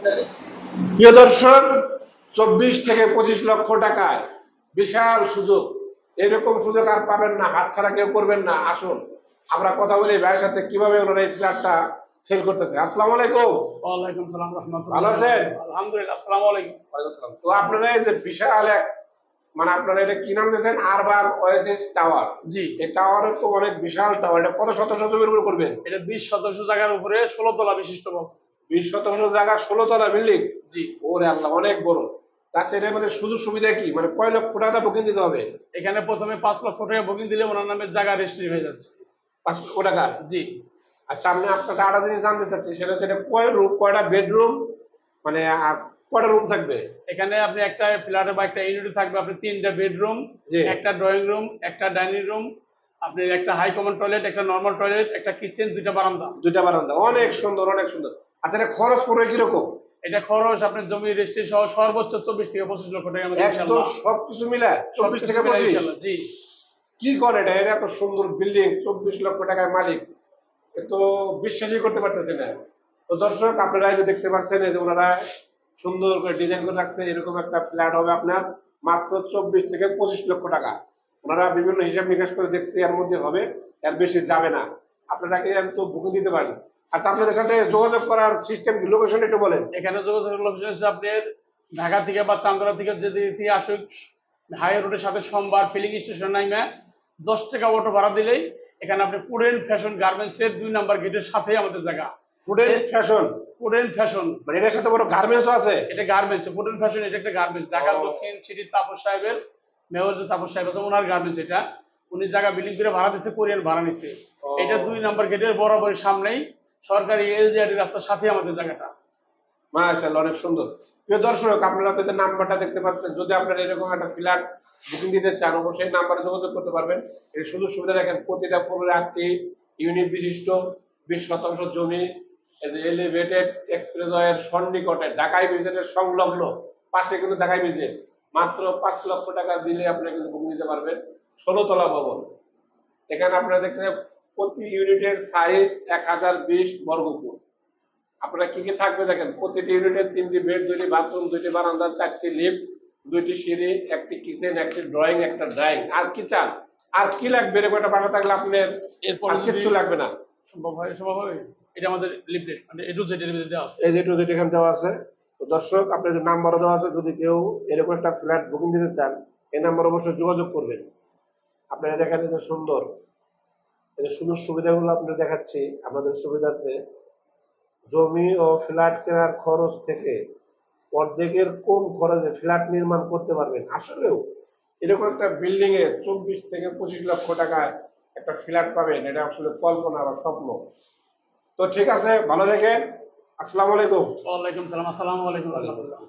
প্রিয় দর্শক চব্বিশ থেকে পঁচিশ লক্ষ টাকায় বিশাল সুযোগ। এরকম সুযোগ আর পাবেন না হাত ছাড়া কেউ করবেন না। আসুন আমরা কথা বলি ভাইয়ের সাথে কীভাবে ওনারা এই ফ্ল্যাটটা সেল করতেছে। আসসালামু আলাইকুম। ওয়ালাইকুম সালাম রহমতুল্লাহ। ভালো আছেন? আলহামদুলিল্লাহ আসসালামু আলাইকুম। তো আপনারা এই যে বিশাল এক মানে আপনারা এটা কি নাম দিয়েছেন? আরবান ওয়েসিস টাওয়ার জি। এই টাওয়ার তো অনেক বিশাল টাওয়ার এটা কত শতাংশ জমির উপর করবেন? এটা বিশ শতাংশ জায়গার উপরে ষোলো তলা বিশিষ্ট ভবন বিশ শতাংশ জায়গা ষোলো তলা বিল্ডিং। জি। ওরে আল্লাহ অনেক বড়। তাছাড়া মধ্যে সুযোগ সুবিধা কি? মানে কয় লক্ষ টাকা বুকিং দিতে হবে? এখানে প্রথমে পাঁচ লক্ষ টাকা বুকিং দিলে ওনার নামে জায়গা রেজিস্ট্রি হয়ে যাচ্ছে। পাঁচ লক্ষ টাকা? জি। আচ্ছা আমি আপনার কাছে জিনিস জানতে চাচ্ছি সেটা হচ্ছে কয় রুম কয়টা বেডরুম মানে কয়টা রুম থাকবে? এখানে আপনি একটা ফ্ল্যাটে বা একটা ইউনিট থাকবে আপনি তিনটা বেডরুম। একটা ড্রয়িং রুম একটা ডাইনিং রুম আপনি একটা হাই কমন টয়লেট একটা নর্মাল টয়লেট একটা কিচেন দুইটা বারান্দা। দুইটা বারান্দা। অনেক সুন্দর অনেক সুন্দর। আচ্ছা এটা খরচ পড়বে কীরকম? এটা খরচ আপনার জমি রেজিস্ট্রি সহ সর্বোচ্চ চব্বিশ থেকে পঁচিশ লক্ষ টাকা আমাদের সবকিছু মিলে চব্বিশ থেকে পঁচিশ? জি। কি করে এটা? এটা এত সুন্দর বিল্ডিং চব্বিশ লক্ষ টাকার মালিক। তো বিশ্বাসই করতে পারতেছি না। তো দর্শক আপনারা যে দেখতে পাচ্ছেন যে ওনারা সুন্দর করে ডিজাইন করে রাখছে এরকম একটা ফ্ল্যাট হবে আপনার মাত্র চব্বিশ থেকে পঁচিশ লক্ষ টাকা। ওনারা বিভিন্ন হিসাব নিকাশ করে দেখছে এর মধ্যে হবে এর বেশি যাবে না। আপনারা কি তো বুকিং দিতে পারেন? আচ্ছা আপনাদের সাথে যোগাযোগ করার সিস্টেম কি? লোকেশন একটু বলেন। এখানে যোগাযোগ লোকেশন হচ্ছে আপনার ঢাকা থেকে বা চান্দরা থেকে আসুক হাই রোডের সাথে সোমবার ফিলিং স্টেশন নাইমে দশ টাকা অটো ভাড়া দিলেই এখানে আপনি ফ্যাশন গার্মেন্টস এর দুই নাম্বার গেটের সাথেই আমাদের জায়গা। ফ্যাশন ফ্যাশন মানে এটার সাথে বড় গার্মেন্টসও আছে? এটা গার্মেন্টস ফ্যাশন এটা একটা গার্মেন্টস ঢাকা দক্ষিণ সিটির তাপস সাহেবের মেয়র যে তাপস সাহেব আছে ওনার গার্মেন্টস এটা। উনি জায়গা বিল্ডিং করে ভাড়া দিচ্ছে কোরিয়ান ভাড়া নিচ্ছে এটা দুই নাম্বার গেটের বরাবর সামনেই সরকারি এলজিআরডি রাস্তার সাথে আমাদের জায়গাটা। মাশাআল্লাহ, অনেক সুন্দর। প্রিয় দর্শক, আপনারা তো নাম্বারটা দেখতে পাচ্ছেন। যদি আপনারা এরকম একটা ফ্ল্যাট বুকিং দিতে চান, অবশ্যই নাম্বারে যোগাযোগ করতে পারবেন। এর সুযোগ সুবিধা দেখেন, প্রতিটা ফ্লোরে আটটি ইউনিট বিশিষ্ট, বিশ শতাংশ জমি এলিভেটেড এক্সপ্রেসওয়ের সন্নিকটে ঢাকাই ব্রিজের সংলগ্ন। পাশে কিন্তু ঢাকাই ব্রিজে মাত্র পাঁচ লক্ষ টাকা দিলে আপনারা কিন্তু বুকিং দিতে পারবেন। ষোলো তলা ভবন। এখানে আপনারা দেখতে প্রতি ইউনিটের সাইজ এক হাজার বিশ বর্গফুট আপনারা কি কি থাকবে দেখেন প্রতিটি ইউনিটের তিনটি বেড দুইটি বাথরুম দুইটি বারান্দা চারটি লিফট দুইটি সিঁড়ি একটি কিচেন একটি ড্রয়িং একটা ড্রয়িং আর কি চান? আর কি লাগবে এরকম একটা বাসা থাকলে আপনার এরপর কিছু লাগবে না? সম্ভব হয় সম্ভব হবে? এটা আমাদের লিফলেট মানে এটু জেটের ভিতরে দেওয়া আছে। এই যে টু যেটি এখানে দেওয়া আছে। তো দর্শক আপনাদের নাম্বারও দেওয়া আছে যদি কেউ এরকম একটা ফ্ল্যাট বুকিং দিতে চান এই নাম্বার অবশ্যই যোগাযোগ করবেন। আপনারা দেখেন যে সুন্দর যে সুবিধাগুলো আপনাদের দেখাচ্ছি। আপনাদের সুবিধার্থে জমি ও ফ্ল্যাট কেনার খরচ থেকে অর্ধেকের কম খরচে ফ্ল্যাট নির্মাণ করতে পারবেন। আসলেও এরকম একটা বিল্ডিং এ চব্বিশ থেকে পঁচিশ লক্ষ টাকায় একটা ফ্ল্যাট পাবেন, এটা আসলে কল্পনা বা স্বপ্ন। তো ঠিক আছে, ভালো থাকেন। আসসালামু আলাইকুম। ওয়ালাইকুম সালাম। আসসালামু আলাইকুম। রহমতুল্লাহ